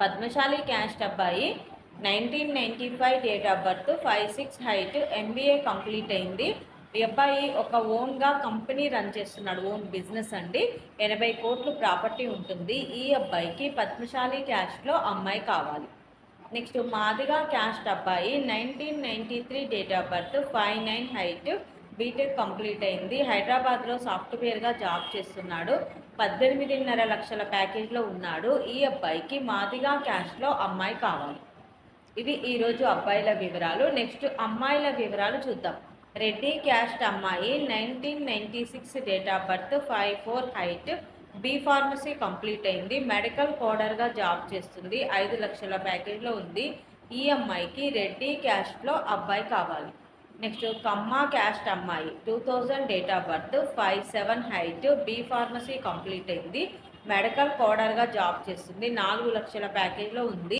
Padmashali caste అబ్బాయి nineteen ninety five date of birth five six height MBA complete అయింది. ఈ అబ్బాయి ఒక ఓన్గా కంపెనీ రన్ చేస్తున్నాడు ఓన్ బిజినెస్ అండి. ఎనభై కోట్లు ప్రాపర్టీ ఉంటుంది. ఈ అబ్బాయికి పద్మశాలి క్యాస్ట్లో అమ్మాయి కావాలి. నెక్స్ట్ మాదిగా క్యాస్ట్ అబ్బాయి nineteen ninety three date of birth five nine height B Tech complete అయింది. హైదరాబాద్లో సాఫ్ట్వేర్గా జాబ్ చేస్తున్నాడు. పద్దెనిమిదిన్నర లక్షల ప్యాకేజ్లో ఉన్నాడు. ఈ అబ్బాయికి మాదిగా క్యాష్లో అమ్మాయి కావాలి. ఇవి ఈరోజు అబ్బాయిల వివరాలు. నెక్స్ట్ అమ్మాయిల వివరాలు చూద్దాం. రెడ్డి క్యాస్ట్ అమ్మాయి nineteen ninety six date of birth five four height. B pharmacy complete అయింది. మెడికల్ కోడర్గా జాబ్ చేస్తుంది. ఐదు లక్షల ప్యాకేజ్లో ఉంది. ఈ అమ్మాయికి రెడ్డి క్యాస్ట్లో అబ్బాయి కావాలి. నెక్స్ట్ కమ్మ క్యాస్ట్ అమ్మాయి. Two thousand date of birth five seven height B pharmacy complete అయింది. మెడికల్ కోడర్గా జాబ్ చేస్తుంది. నాలుగు లక్షల ప్యాకేజ్లో ఉంది.